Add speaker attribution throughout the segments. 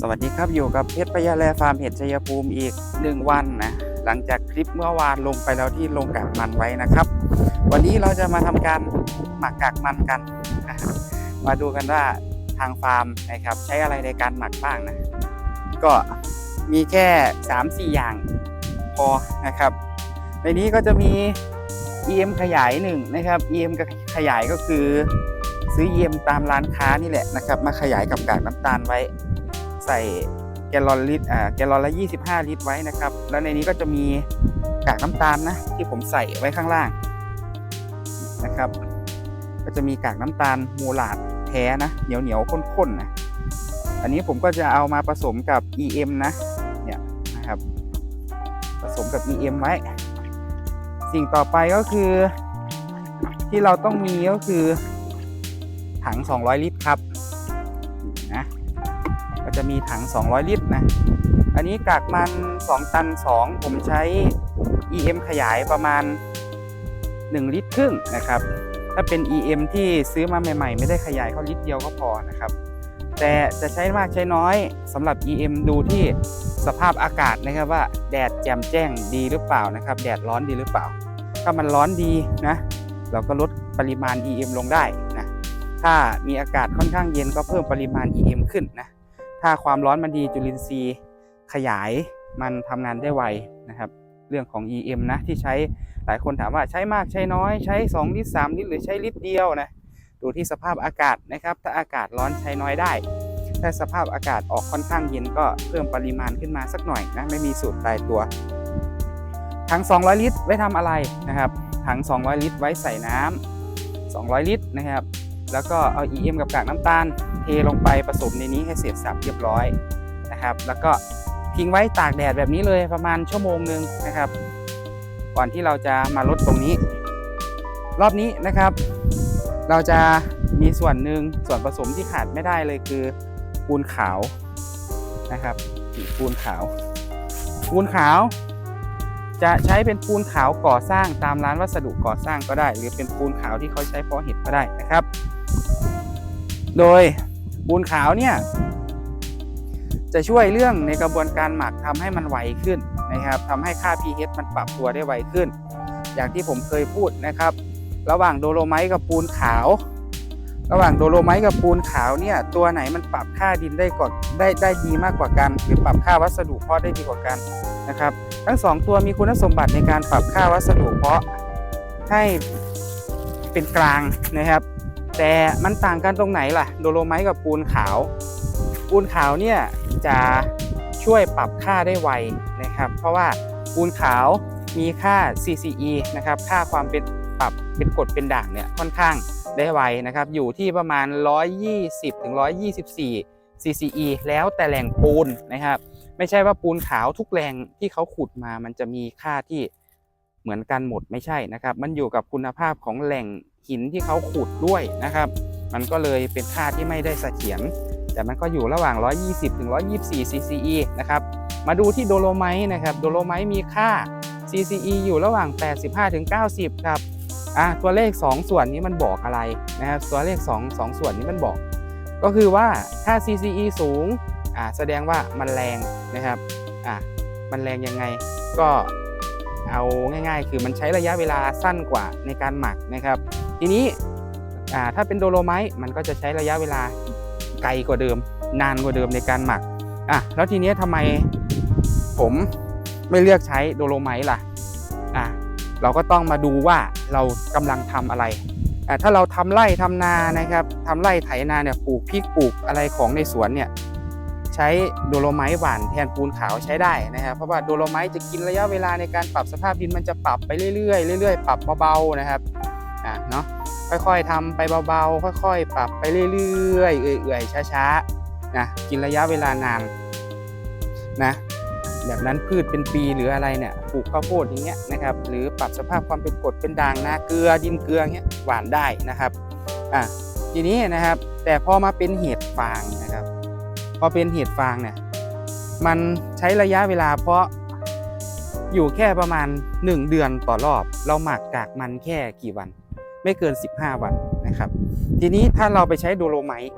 Speaker 1: สวัสดีครับอยู่กับเพชรพยาแลฟาร์มเห็ดชัยภูมิอีกหนึ่งวันนะหลังจากคลิปเมื่อวานลงไปแล้วที่ลงกากมันไว้นะครับ วันนี้เราจะมาทำการหมักกากมันกัน มาดูกันว่าทางฟาร์มนะครับใช้อะไรในการหมักบ้างนะ ก็มีแค่ 3-4 อย่างพอนะครับ ในนี้ก็จะมี EM ขยายหนึ่งนะครับ EM ขยายก็คือซื้อ EM ตามร้านค้านี่แหละนะครับ มาขยายกับกากน้ำตาลไว้ ใส่แกลลอนลิตรอ่าแกลลอนละ 25 ลิตรไว้นะครับ แล้วในนี้ก็จะมีกากน้ำตาลนะที่ผมใส่ไว้ข้างล่างนะครับ ก็จะมีกากน้ำตาลโมลาดแท้นะเหนียวเหนียวข้นๆนะอันนี้ผมก็จะเอามาผสมกับ EM นะเนี่ยนะครับ ผสมกับ EM ไว้ สิ่งต่อไปก็คือที่เราต้องมีก็คือถัง 200 ลิตรครับ จะมีถัง 200 ลิตรนะ อันนี้กากมัน 2 ตัน 2 ผมใช้ EM ขยายประมาณ 1 ลิตรครึ่งนะครับ ถ้าเป็น EM ที่ซื้อมาใหม่ ๆ ไม่ได้ขยายเข้าลิตรเดียวก็พอนะครับ แต่จะใช้มากใช้น้อยสำหรับ EM ดูที่สภาพอากาศนะครับว่าแดดแจ่มแจ้งดีหรือเปล่านะครับ แดดร้อนดีหรือเปล่า ถ้ามันร้อนดีนะเราก็ลดปริมาณ EM ลงได้นะ ถ้ามีอากาศค่อนข้างเย็นก็เพิ่มปริมาณ EM ขึ้นนะ ถ้าความร้อนมันดีจุลินทรีย์ขยายมันทำงานได้ไวนะครับ เรื่องของ EM นะที่ใช้หลายคนถามว่าใช้มากใช้น้อยใช้ 2 ลิตร 3 ลิตร หรือใช้ลิตรเดียวนะดูที่สภาพอากาศนะครับ ถ้าอากาศร้อนใช้น้อยได้ ถ้าสภาพอากาศออกค่อนข้างเย็นก็เพิ่มปริมาณขึ้นมาสักหน่อยนะไม่มีสูตรตายตัวถัง 200 ลิตรไว้ทำอะไรนะครับถัง 200 ลิตรไว้ใส่น้ำ200 ลิตรนะครับ แล้วก็เอา EM กับกากน้ำตาล เทลงไปผสมในนี้ให้เสร็จสับเรียบร้อยนะครับ แล้วก็ทิ้งไว้ตากแดดแบบนี้เลยประมาณชั่วโมงหนึ่งนะครับ ก่อนที่เราจะมาลดตรงนี้ รอบนี้นะครับ เราจะมีส่วนหนึ่งส่วนผสมที่ขาดไม่ได้เลยคือปูนขาวนะครับปูนขาว ปูนขาว จะใช้เป็นปูนขาวก่อสร้างตามร้านวัสดุก่อสร้างก็ได้ หรือเป็นปูนขาวที่เขาใช้เพาะเห็ดก็ได้นะครับ โดยปูนขาวเนี่ย จะช่วยเรื่องในกระบวนการหมักทำให้มันไวขึ้นนะครับทำให้ค่า pH มันปรับตัวได้ไวขึ้น อย่างที่ผมเคยพูดนะครับ ระหว่างโดโลไมต์กับปูนขาว ระหว่างโดโลไมต์กับปูนขาวเนี่ยตัวไหนมันปรับค่าดินได้ก่อนได้ได้ดีมากกว่ากัน หรือปรับค่าวัสดุเพาะได้ดีกว่ากันนะครับ ทั้งสองตัวมีคุณสมบัติในการปรับค่าวัสดุเพาะให้เป็นกลางนะครับ แต่มันต่างกันตรงไหนล่ะ โดโลไมต์กับปูนขาว ปูนขาวเนี่ยจะช่วยปรับค่าได้ไวนะครับ เพราะว่าปูนขาวมีค่า CCE นะครับ ค่าความเป็นปรับเป็นกรดเป็นด่างเนี่ยค่อนข้างได้ไวนะครับ อยู่ที่ประมาณ 120ถึง124 CCE แล้วแต่แหล่งปูนนะครับ ไม่ใช่ว่าปูนขาวทุกแหล่งที่เขาขุดมามันจะมีค่าที่ เหมือนกันหมดไม่ใช่นะครับ มันอยู่กับคุณภาพของแหล่งหินที่เขาขุดด้วยนะครับ มันก็เลยเป็นค่าที่ไม่ได้เสถียรแต่มันก็อยู่ระหว่าง 120ถึง124 CCE นะครับ มาดูที่โดโลไมต์นะครับ โดโลไมต์มีค่า CCE อยู่ระหว่าง 85ถึง90 ครับ อะตัวเลข 2 ส่วนนี้มันบอกอะไรนะครับ ตัวเลข 2 2 ส่วนนี้มันบอก ก็คือว่าถ้า CCE สูง อ่าแสดงว่ามันแรงนะครับ อะมันแรงยังไง ก็ เอาง่าย ๆ คือมันใช้ระยะเวลาสั้นกว่าในการหมักนะครับ ทีนี้ถ้าเป็นโดโลไมต์มันก็จะใช้ระยะเวลาไกลกว่าเดิม นานกว่าเดิมในการหมักอะแล้วทีนี้ทำไมผมไม่เลือกใช้โดโลไมต์ล่ะอะเราก็ต้องมาดูว่าเรากำลังทำอะไรอะถ้าเราทำไร่ทำนานะครับทำไร่ไถนาเนี่ยปลูกพริกปลูกอะไรของในสวนเนี่ย ใช้โดโลไมต์หวานแทนปูนขาวใช้ได้นะครับ เพราะว่าโดโลไมต์จะกินระยะเวลาในการปรับสภาพดินมันจะปรับไปเรื่อยๆเรื่อยๆปรับเบาๆนะครับอะเนาะค่อยๆทำไปเบาๆ ค่อยๆ ปรับไปเรื่อยๆเอื่อยๆช้าๆนะกินระยะเวลานานนะแบบนั้นพืชเป็นปีหรืออะไรเนี่ยปลูกข้าวโพดอย่างเงี้ยนะครับหรือปรับสภาพความเป็นกรดเป็นด่างนาเกลือดินเกลือเงี้ยหวานได้นะครับอะทีนี้นะครับแต่พอมาเป็นเห็ดฟางนะครับ พอเป็นเห็ดฟางเนี่ยมันใช้ระยะเวลาเพราะอยู่แค่ประมาณ 1 เดือนต่อรอบ เราหมักกากมันแค่กี่วัน ไม่เกิน 15 วันนะครับ ทีนี้ถ้าเราไปใช้โดโลไมต์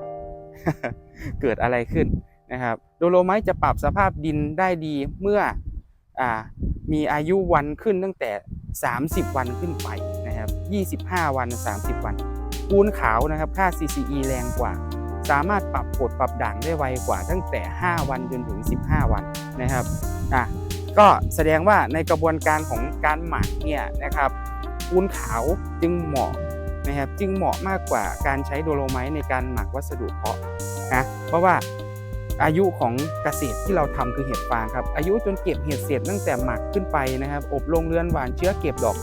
Speaker 1: เกิดอะไรขึ้นนะครับ โดโลไมต์จะปรับสภาพดินได้ดีเมื่ออมีอายุวันขึ้นตั้งแต่ 30 วันขึ้นไปนะครับ 25 วัน 30 วันปูนขาวนะครับ ค่า CCE แรงกว่า สามารถปรับกดปรับด่างได้ไวกว่าตั้งแต่ 5 วันจนถึง 15 วันนะครับอะก็แสดงว่าในกระบวนการของการหมักเนี่ยนะครับปูนขาวจึงเหมาะนะครับจึงเหมาะมากกว่าการใช้โดโลไมต์ในการหมักวัสดุเพาะนะเพราะว่าอายุของเกษตรที่เราทำคือเห็ดฟางครับ อายุจนเก็บเห็ดเสร็จตั้งแต่หมักขึ้นไปนะครับ อบลงเรือนหวานเชื้อเก็บดอก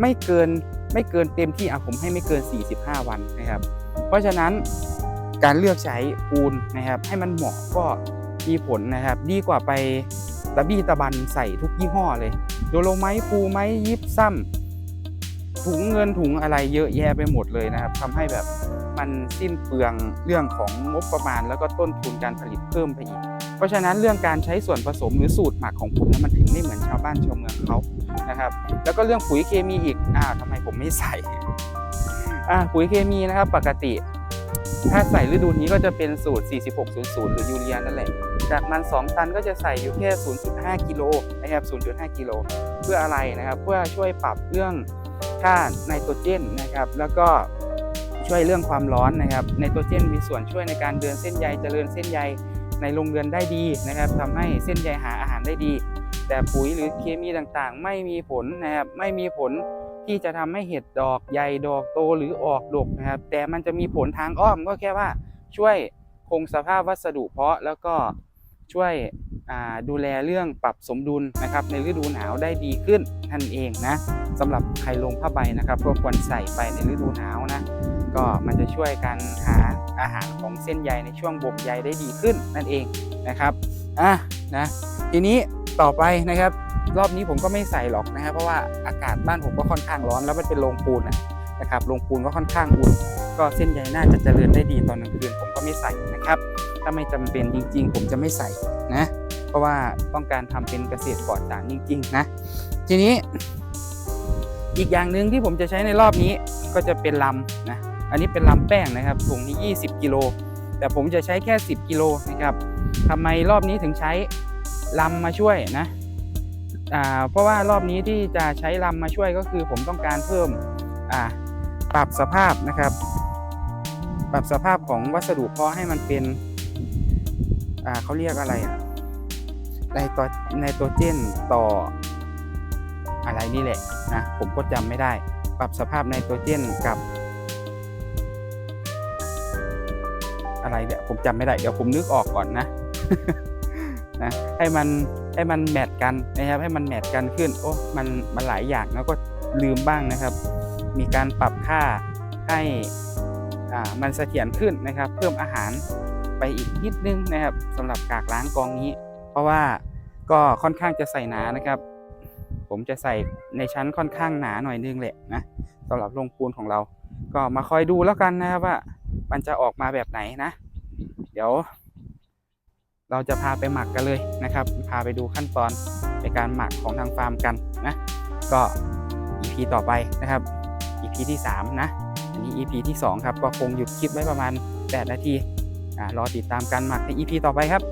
Speaker 1: ไม่เกินไม่เกินเต็มที่อะผมให้ไม่เกิน 45 วันนะครับ เพราะฉะนั้น การเลือกใช้ปูนนะครับ ให้มันเหมาะก็มีผลนะครับ ดีกว่าไปตะบี้ตะบันใส่ทุกยี่ห้อเลยโดโลไม้ปูไม้ยิบซ้ำถุงเงินถุงอะไรเยอะแยะไปหมดเลยนะครับทำให้แบบมันสิ้นเปลืองเรื่องของงบประมาณ แล้วก็ต้นทุนการผลิตเพิ่มไปอีก เพราะฉะนั้นเรื่องการใช้ส่วนผสมหรือสูตรหมักของผมนะมันถึงไม่เหมือนชาวบ้านชาวเมืองเขานะครับ แล้วก็เรื่องปุ๋ยเคมีอีกอ้าทำไมผมไม่ใส่อ่าปุ๋ยเคมีนะครับ ปกติ ถ้าใส่ฤดูนี้ก็จะเป็นสูตร 4600 หรือยูเรียนั่นแหละ จากมัน 2 ตันก็จะใส่อยู่แค่ 0.5 กิโลนะครับ 0.5 กิโล เพื่ออะไรนะครับ เพื่อช่วยปรับเรื่องค่าไนโตรเจนนะครับ แล้วก็ช่วยเรื่องความร้อนนะครับ ไนโตรเจนมีส่วนช่วยในการเดินเส้นใยเจริญเส้นใยในโรงเรือนได้ดีนะครับทำให้เส้นใยหาอาหารได้ดี แต่ปุ๋ยหรือเคมีต่างๆ ไม่มีผลนะครับ ไม่มีผล ที่จะทำให้เห็ดดอกใหญ่ดอกโตหรือออกดกนะครับ แต่มันจะมีผลทางอ้อมก็แค่ว่าช่วยคงสภาพวัสดุเพาะแล้วก็ช่วยดูแลเรื่องปรับสมดุลนะครับ ในฤดูหนาวได้ดีขึ้นนั่นเองนะสำหรับใครลงผ้าใบนะครับก็ควรใส่ไปในฤดูหนาวนะก็มันจะช่วยการหาอาหารของเส้นใยในช่วงบ่มใยได้ดีขึ้นนั่นเองนะครับอะนะทีนี้ต่อไปนะครับ รอบนี้ผมก็ไม่ใส่หรอกนะครับเพราะว่าอากาศบ้านผมก็ค่อนข้างร้อน แล้วมันเป็นโรงปูนนะครับโรงปูนก็ค่อนข้างอุ่น ก็เส้นใยน่าจะเจริญได้ดีตอนกลางคืนผมก็ไม่ใส่นะครับถ้าไม่จำเป็นจริง ๆ ผมจะไม่ใส่นะเพราะว่าต้องการทำเป็นเกษตรปลอดสารจริงๆนะทีนี้ อีกอย่างหนึ่งที่ผมจะใช้ในรอบนี้ก็จะเป็นลำนะอันนี้เป็นลำแป้งนะครับถุงนี้ 20 กิโลแต่ผมจะใช้แค่ 10 กิโลนะครับทำไมรอบนี้ถึงใช้ลำมาช่วยนะ เพราะว่ารอบนี้ที่จะใช้ลำมาช่วยก็คือผมต้องการเพิ่มปรับสภาพนะครับ ปรับสภาพของวัสดุเพาะให้มันเป็นเขาเรียกอะไรอะไนโตรไนโตรเจนต่ออะไรนี่แหละนะผมก็จำไม่ได้ ปรับสภาพไนโตรเจนกับอะไรเนี่ยผมจำไม่ได้เดี๋ยวผมนึกออกก่อนนะนะให้มัน ให้มันแมทกันนะครับ ให้มันแมทกันขึ้น โอ้ มันมันหลายอย่างแล้วก็ลืมบ้างนะครับ มีการปรับค่าให้อ่ามันเสถียรขึ้นนะครับ เพิ่มอาหารไปอีกนิดนึงนะครับสำหรับกากล้างกองนี้ เพราะว่าก็ค่อนข้างจะใส่หนานะครับ ผมจะใส่ในชั้นค่อนข้างหนาหน่อยนึงแหละนะสำหรับโรงปูนของเรา ก็มาคอยดูแล้วกันนะครับว่า มันจะออกมาแบบไหนนะ เดี๋ยว เราจะพาไปหมักกันเลยนะครับ พาไปดูขั้นตอนในการหมักของทางฟาร์มกันนะ ก็ EP ต่อไปนะครับ EP ที่ 3 นะ อันนี้ EP ที่ 2 ครับ ก็คงหยุดคลิปไว้ประมาณ 8 นาทีอ่ารอติดตามการหมักใน EP ต่อไปครับ